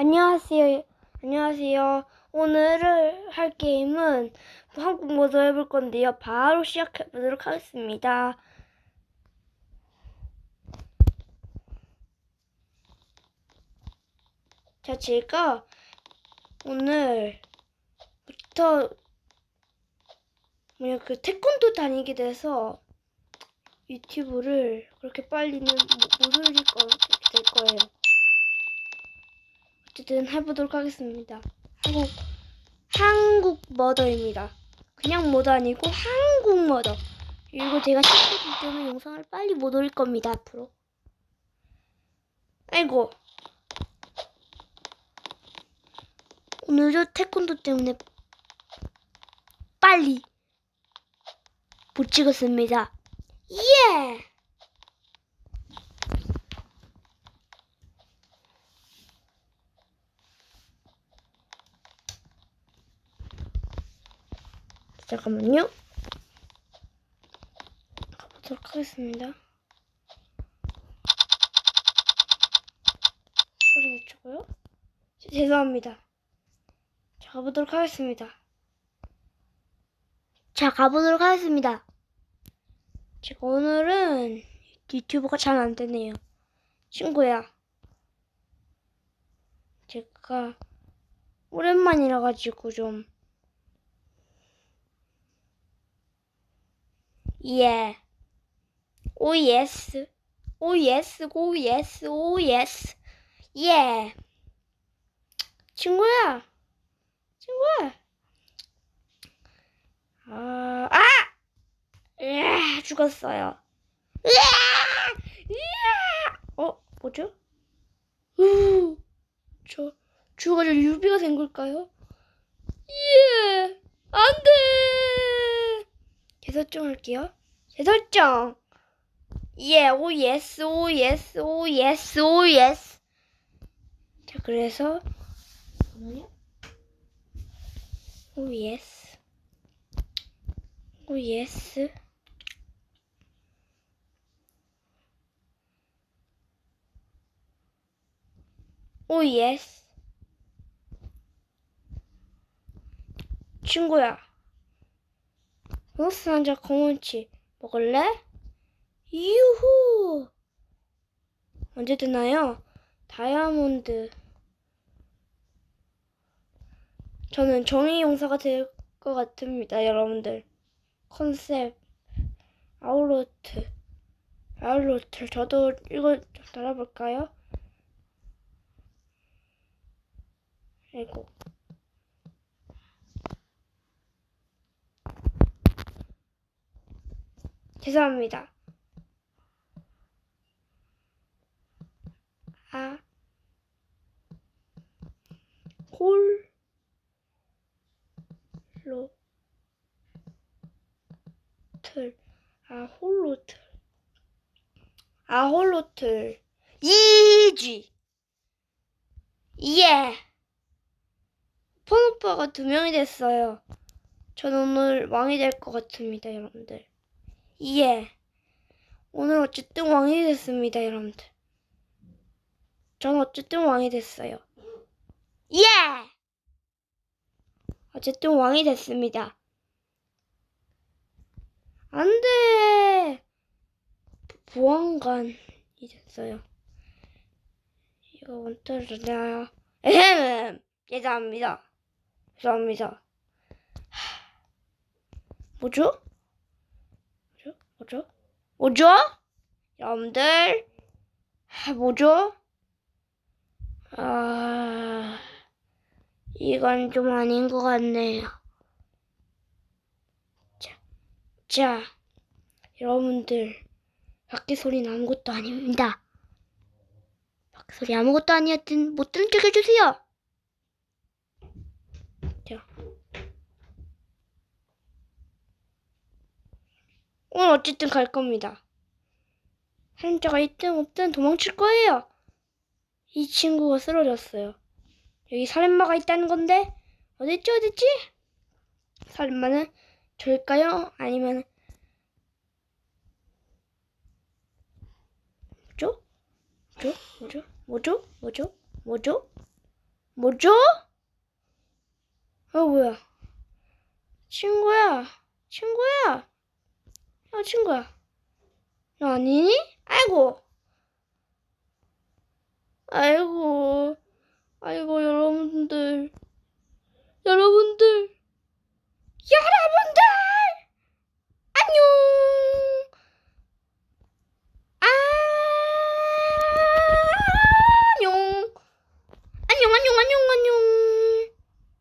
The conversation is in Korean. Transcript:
안녕하세요. 안녕하세요. 오늘 할 게임은 한국 모드 해볼 건데요. 바로 시작해 보도록 하겠습니다. 자, 제가 오늘부터 뭐냐 그 태권도 다니게 돼서 유튜브를 그렇게 빨리는 못 올릴 거, 될 거예요. 어쨌든 해보도록 하겠습니다. 한국 한국 머더입니다. 그냥 머더 아니고 한국 머더. 그리고 제가 시작했기 때문에 영상을 빨리 못 올릴 겁니다. 앞으로. 아이고. 오늘도 태권도 때문에 빨리 못 찍었습니다. 예! 잠깐만요. 가보도록 하겠습니다. 소리 내주고요. 죄송합니다. 자, 가보도록 하겠습니다. 자, 가보도록 하겠습니다. 제가 오늘은 유튜브가 잘 안 되네요. 친구야. 제가 오랜만이라 가지고 좀 예. 오 예스. 오 예스. 오 예스. 오 예스. 예. 친구야. 친구야. 아, 아! 으아, 죽었어요. 으아! 으아! 어, 뭐죠? 우, 저, 죽어가지고 유비가 된 걸까요? 예! 재설정 할게요. 재설정! 예, 오, 예스, 오, 예스, 오, 예스, 오, 예스. 자, 그래서, 잠깐만요. 오, 예스. 오, 예스. 오, 예스. 친구야. 보너스 상자 공원치 먹을래? 유후! 언제 되나요? 다이아몬드. 저는 정의 용사가 될 것 같습니다, 여러분들. 컨셉, 아울로트, 아울로트. 저도 이거 좀 달아볼까요? 아이고. 죄송합니다. 아, 홀, 로, 틀, 아, 홀로 틀, 아, 홀로 틀, 이지, 예. 폰 오빠가 두 명이 됐어요. 전 오늘 왕이 될 것 같습니다, 여러분들. 예. 오늘 어쨌든 왕이 됐습니다, 여러분들. 전 어쨌든 왕이 됐어요. 예! 어쨌든 왕이 됐습니다. 안 돼! 보안관이 됐어요. 이거 원터르나요? 에헴! 죄송합니다. 죄송합니다. 하, 뭐죠? 뭐죠? 뭐죠? 여러분들, 하, 뭐죠? 아, 이건 좀 아닌 것 같네요. 자, 자, 여러분들, 밖에 소리는 아무것도 아닙니다. 밖에 소리 아무것도 아니었든 못 듣는 척 해주세요. 오늘 어쨌든 갈 겁니다. 살인자가 있든 없든 도망칠 거예요. 이 친구가 쓰러졌어요. 여기 살인마가 있다는 건데 어딨지 어딨지? 살인마는 저일까요? 아니면 뭐죠? 뭐죠? 뭐죠? 뭐죠? 뭐죠? 뭐죠? 어, 뭐야. 친구야, 친구야. 야, 친구야. 너 아니니? 아이고. 아이고.